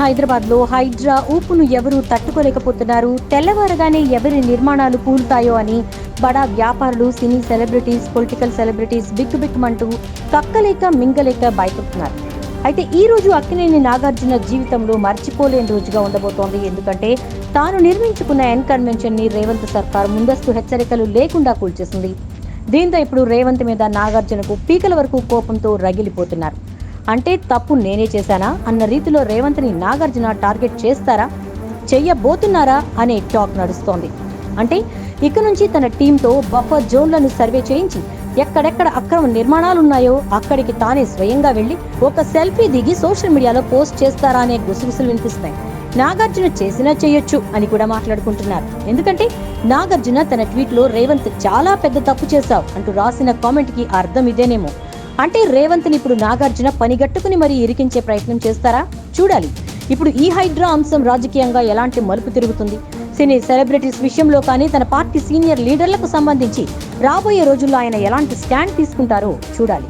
హైదరాబాద్లో హైడ్రా ఊపును ఎవరూ తట్టుకోలేకపోతున్నారు. తెల్లవారగానే ఎవరి నిర్మాణాలు కూలుతాయో అని బడా వ్యాపారులు సినీ సెలబ్రిటీస్ పొలిటికల్ సెలబ్రిటీస్ బిక్కు బిక్కుమంటూ కక్కలేక మింగలేక భయపడుతున్నారు అయితే ఈ రోజు అక్కినేని నాగార్జున జీవితంలో మర్చిపోలేని రోజుగా ఉండబోతోంది. ఎందుకంటే తాను నిర్మించుకున్న ఎన్ కన్వెన్షన్ని రేవంత్ సర్కార్ ముందస్తు హెచ్చరికలు లేకుండా కూల్చేసింది. దీంతో ఇప్పుడు రేవంత్ మీద నాగార్జునకు పీకల వరకు కోపంతో రగిలిపోతున్నారు. అంటే తప్పు నేనే చేశానా? అన్న రీతిలో రేవంత్ని నాగార్జున టార్గెట్ చేస్తారా? చెయ్యబోతున్నారా? అనే టాక్ నడుస్తోంది. అంటే ఇక నుంచి తన టీంతో బఫర్ జోన్లను సర్వే చేయించి ఎక్కడెక్కడ అక్రమ నిర్మాణాలున్నాయో అక్కడికి తానే స్వయంగా వెళ్ళి ఒక సెల్ఫీ దిగి సోషల్ మీడియాలో పోస్ట్ చేస్తారా అనే గుసగుసలు వినిపిస్తున్నాయి. నాగార్జున చేసినా చేయొచ్చు అని కూడా మాట్లాడుకుంటున్నారు. ఎందుకంటే నాగార్జున తన ట్వీట్లో రేవంత్ చాలా పెద్ద తప్పు చేశావు అంటూ రాసిన కామెంట్కి అర్థం ఇదేనేమో. అంటే రేవంత్ని ఇప్పుడు నాగార్జున పనిగట్టుకుని మరీ ఇరికించే ప్రయత్నం చేస్తారా? చూడాలి. ఇప్పుడు ఈ హైడ్రా అంశం రాజకీయంగా ఎలాంటి మలుపు తిరుగుతుంది? సినీ సెలబ్రిటీస్ విషయంలో కానీ తన పార్టీ సీనియర్ లీడర్లకు సంబంధించి రాబోయే రోజుల్లో ఆయన ఎలాంటి స్టాండ్ తీసుకుంటారో చూడాలి.